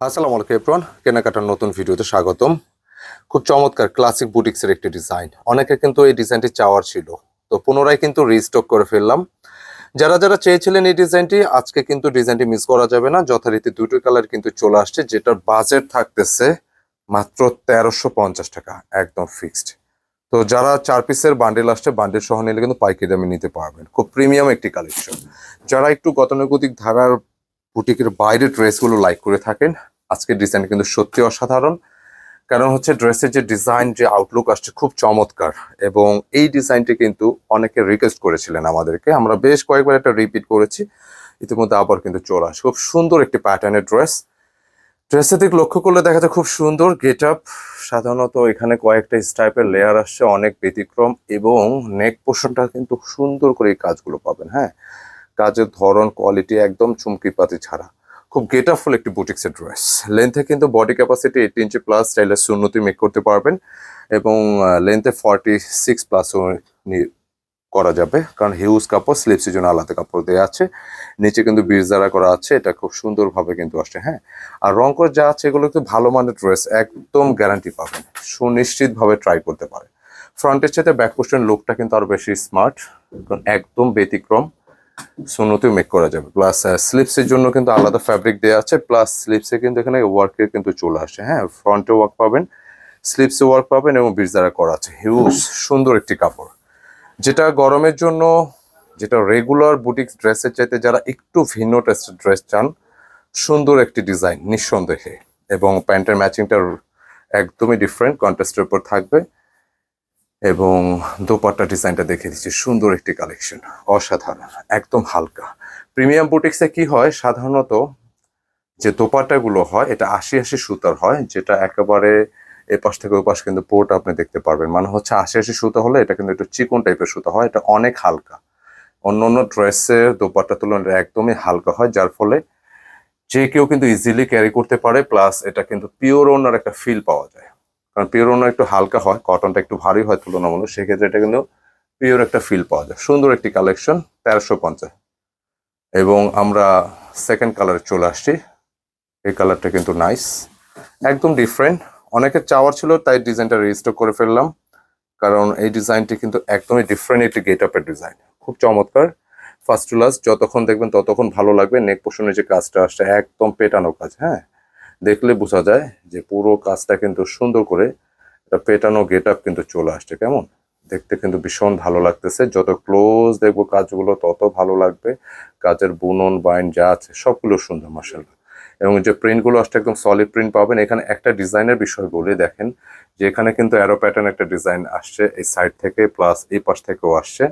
আসসালামু আলাইকুম এপ্রন কেনাকাটার নতুন ভিডিওতে স্বাগতম। খুব চমৎকার ক্লাসিক বুটিক্সের একটি ডিজাইন অনেকে কিন্তু এই ডিজাইনটি চাওয়ার ছিল। তো পুনরায় কিন্তু রিস্টক করে ফেললাম। যারা যারা চেয়েছিলেন এই ডিজাইনটি আজকে কিন্তু ডিজাইনটি মিস করা যাবে না। যথারীতি দুটো কালার কিন্তু চলে আসছে, যেটার বাজেট থাকতেছে মাত্র তেরোশো পঞ্চাশ টাকা, একদম ফিক্সড তো যারা চার পিসের বান্ডেল আসছে বান্ডেল সহ নিলে কিন্তু পাইকারি দামে নিতে পারবেন। খুব প্রিমিয়াম একটি কালেকশন যারা একটু গতানুগতিক ধারার বুটিকের বাইরে ড্রেসগুলো লাইক করে থাকেন আজকের ডিজাইন কিন্তু সত্যি অসাধারণ। কারণ হচ্ছে ড্রেসের যে ডিজাইন যে আউটলুক আসছে খুব চমৎকার এবং এই ডিজাইনটি কিন্তু অনেকে রিকোয়েস্ট করেছিলেন আমাদেরকে। আমরা বেশ কয়েকবার একটা রিপিট করেছি, ইতিমধ্যে আবার কিন্তু চলে আসে। খুব সুন্দর একটি প্যাটার্নের ড্রেস ড্রেসের দিক লক্ষ্য করলে দেখা যায় খুব সুন্দর গেট আপ সাধারণত এখানে কয়েকটা স্টাইপের লেয়ার আসছে, অনেক ব্যতিক্রম এবং নেক পোর্শনটা কিন্তু সুন্দর করে এই কাজগুলো পাবেন হ্যাঁ? কাজের ধরন কোয়ালিটি একদম চুমকি পাতি ছাড়া। খুব গেট ফুল একটি বুটিক্সের ড্রেস লেন্থে কিন্তু body capacity eight inch plus স্টাইলের উন্নতি মেক করতে পারবেন এবং লেন্থে ফর্টি সিক্স প্লাসও করা যাবে। কারণ হিউজ কাপড় স্লিপসের জন্য আলাদা কাপড় দেওয়া আছে। নিচে কিন্তু বিরজারা করা আছে, এটা খুব সুন্দরভাবে কিন্তু আসছে হ্যাঁ? আর রং করে যা আছে, এগুলো কিন্তু ভালো মানের ড্রেস একদম গ্যারান্টি পাবেন। সুনিশ্চিতভাবে ট্রাই করতে পারে ফ্রন্টের সাথে ব্যাক পোস্টের লুকটা কিন্তু আরও বেশি স্মার্ট একদম ব্যতিক্রম। সুন্নতিও মেক করা যাবে। প্লাস স্লিপসের জন্য কিন্তু আলাদা ফ্যাব্রিক দেওয়া আছে। প্লাস স্লিপসে কিন্তু এখানে ওয়ার্কের কিন্তু চলে আসে। হ্যাঁ ফ্রন্টে ওয়ার্ক পাবেন স্লিপসে ওয়ার্ক পাবেন এবং বিরজারা করা আছে। হিউজ সুন্দর একটি কাপড়। যেটা গরমের জন্য, যেটা রেগুলার বুটিক ড্রেসের চাইতে যারা একটু ভিন্ন ড্রেস চান, সুন্দর একটি ডিজাইন নিঃসন্দেহে। এবং প্যান্টের ম্যাচিংটা একদমই ডিফারেন্ট কন্টেস্টের উপর থাকবে। এবং দোপাট্টা ডিজাইনটা দেখে দিচ্ছি সুন্দর একটি কালেকশন অসাধারণ, একদম হালকা। প্রিমিয়াম বুটিক্সে কি হয়? সাধারণত যে দোপাট্টাগুলো হয়, এটা আশি আশি সুতার হয়, যেটা একেবারে এ পাশ থেকে ওই পাশ কিন্তু পোর্ট আপনি দেখতে পারবেন। মানে হচ্ছে আশি আশি সুতা হলে এটা কিন্তু একটু চিকন টাইপের সুতা হয়, এটা অনেক হালকা। অন্য অন্য ড্রেসের দোপাট্টা তুলনায় একদমই হালকা হয়, যার ফলে যে কেউ কিন্তু ইজিলি ক্যারি করতে পারে প্লাস এটা কিন্তু পিওর ওনার একটা ফিল পাওয়া যায়। কারণ পিওর একটু হালকা হয় কটনটা একটু ভারী হয় তুলনামূলক, সেক্ষেত্রে এটা কিন্তু পিওর একটা ফিল পাওয়া যায়। সুন্দর একটি কালেকশন তেরোশো পঞ্চাশ। এবং আমরা সেকেন্ড কালারে চলে আসছি। এই কালারটা কিন্তু নাইস একদম ডিফারেন্ট অনেকের চাওয়ার ছিল, তাই ডিজাইনটা রেজিস্টার করে ফেললাম। কারণ এই ডিজাইনটি কিন্তু একদমই ডিফারেন্ট একটি গেট আপের ডিজাইন খুব চমৎকার। ফার্স্ট টু লাস্ট যতক্ষণ দেখবেন ততক্ষণ ভালো লাগবে। নেক পোষণের যে কাজটা আসছে, একদম পেটানো কাজ হ্যাঁ? দেখলে বোঝা যায় যে পুরো কাজটা কিন্তু সুন্দর করে একটা পেটানো গেট আপ কিন্তু চলে আসছে, কেমন? দেখতে কিন্তু ভীষণ ভালো লাগতেছে। যত ক্লোজ দেখব কাজগুলো, তত ভালো লাগবে। কাজের বুনন বাইন যা আছে, সবগুলো সুন্দর মার্শাল্লাহ এবং যে প্রিন্টগুলো আসছে, একদম সলিড প্রিন্ট পাবেন। এখানে একটা ডিজাইনের বিষয় বলে, দেখেন যে এখানে কিন্তু অ্যারো প্যাটার্ন একটা ডিজাইন আসছে এই সাইড থেকে প্লাস এই পাশ থেকেও আসছে।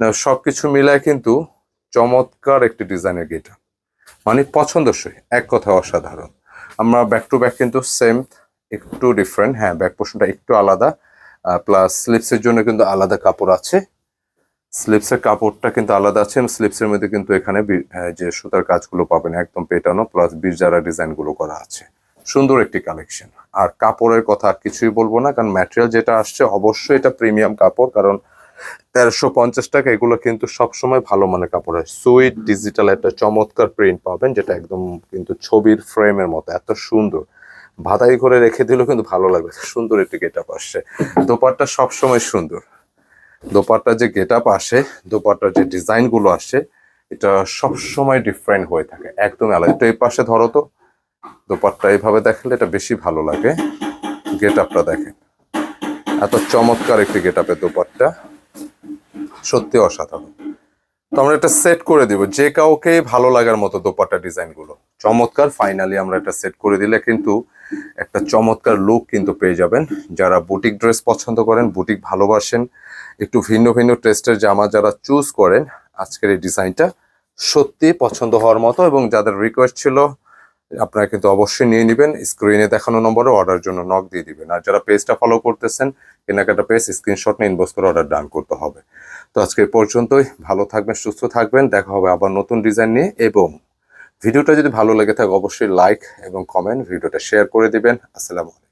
না, সবকিছু মিলায় কিন্তু চমৎকার একটি ডিজাইনের গেট মানে পছন্দসই, এক কথা অসাধারণ। আমরা ব্যাক টু ব্যাক কিন্তু সেম একটু ডিফারেন্ট হ্যাঁ ব্যাক পোর্শনটা একটু আলাদা প্লাস স্লিপসের জন্য কিন্তু আলাদা কাপড় আছে। স্লিপসের কাপড়টা কিন্তু আলাদা আছে স্লিপসের মধ্যে কিন্তু এখানে যে সুতার কাজগুলো পাবেন একদম পেটানো প্লাস বিরজারা ডিজাইনগুলো করা আছে। সুন্দর একটি কালেকশন আর কাপড়ের কথা কিছুই বলব না, কারণ ম্যাটেরিয়াল যেটা আসছে, অবশ্যই এটা প্রিমিয়াম কাপড়, কারণ তেরোশো পঞ্চাশ টাকা, এগুলো কিন্তু সবসময় ভালো মানের কাপড় হয়। সুইট, ডিজিটাল একটা চমৎকার প্রিন্ট পাবেন, যেটা একদম কিন্তু ছবির ফ্রেমের মতো, এত সুন্দর। ভাতাই করে রেখে দিলেও কিন্তু ভালো লাগবে সুন্দর একটি গেট আপ আসছে। দোপাট্টা সবসময় সুন্দর। দোপাট্টার যে গেট আপ আসে, দোপাট্টার যে ডিজাইনগুলো আসে, এটা সবসময় ডিফারেন্ট হয়ে থাকে একদম আলাদা। একটু এই পাশে ধরো তো, দোপাট্টা এইভাবে দেখালে এটা বেশি ভালো লাগে। গেট আপটা দেখেন। এত চমৎকার একটি গেট আপের দোপাট্টা। সত্যি অসাধারণ। তো আমরা এটা সেট করে দিব, যে কাউকে ভালো লাগার মতো দোপাট্টা ডিজাইনগুলো চমৎকার ফাইনালি আমরা এটা সেট করে দিলে কিন্তু একটা চমৎকার লুক কিন্তু পেয়ে যাবেন। যারা বুটিক ড্রেস পছন্দ করেন বুটিক ভালোবাসেন, একটু ভিন্ন ভিন্ন টেস্টের জামা যারা চুজ করেন, আজকের এই ডিজাইনটা সত্যি পছন্দ হওয়ার মতো এবং যাদের রিকোয়েস্ট ছিল আপনারা কিন্তু অবশ্যই নিয়ে নেবেন। স্ক্রিনে দেখানো নম্বরে অর্ডার জন্য নক দিয়ে দিবেন। আর যারা পেজটা ফলো করতেছেন, কেনাকাটা পেজ স্ক্রিনশট নিয়ে ইনবক্স করে অর্ডার ডান করতে হবে। তো আজকে পর্যন্তই। ভালো থাকবেন, সুস্থ থাকবেন। দেখা হবে আবার নতুন ডিজাইন নিয়ে। এবং ভিডিওটা যদি ভালো লেগে থাকে, অবশ্যই লাইক এবং কমেন্ট ভিডিওটা শেয়ার করে দিবেন। আসসালামু আলাইকুম।